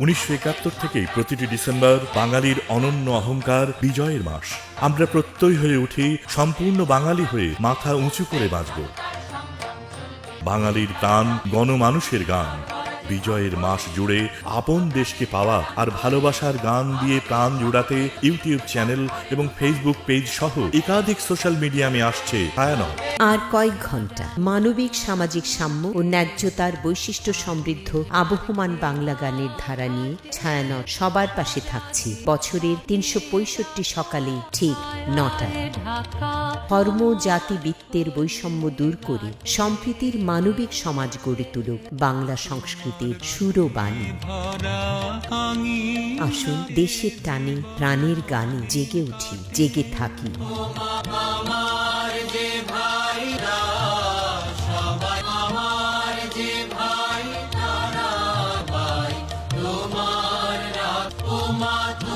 উনিশশো একাত্তর থেকেই প্রতিটি ডিসেম্বর বাঙালির অনন্য অহংকার বিজয়ের মাস। আমরা প্রত্যয় হয়ে উঠি, সম্পূর্ণ বাঙালি হয়ে মাথা উঁচু করে বাঁচব। বাঙালির প্রাণ গণমানুষের গান। বিজয়ের মাস জুড়ে আপন দেশকে পাওয়া আর ভালোবাসার গান দিয়ে প্রাণ জুড়াতে ইউটিউব চ্যানেল এবং ফেসবুক পেজ সহ একাধিক সোশ্যাল মিডিয়ামে আসছে আর কয়েক ঘণ্টা মানবিক, সামাজিক সাম্য ও ন্যায্যতার বৈশিষ্ট্য সমৃদ্ধ আবহমান বাংলা গানের ধারা নিয়ে ছায়ানট সবার পাশে থাকছি। বছরের তিনশো পঁয়ষট্টি সকালে ঠিক নটায়। ধর্ম জাতি বৃত্তের বৈষম্য দূর করে সম্প্রীতির মানবিক সমাজ গড়ে তুলুক বাংলা শান্তির সুরবাণী আসুন দেশের টানে প্রাণের গানে জেগে উঠি জেগে থাকি। তোমার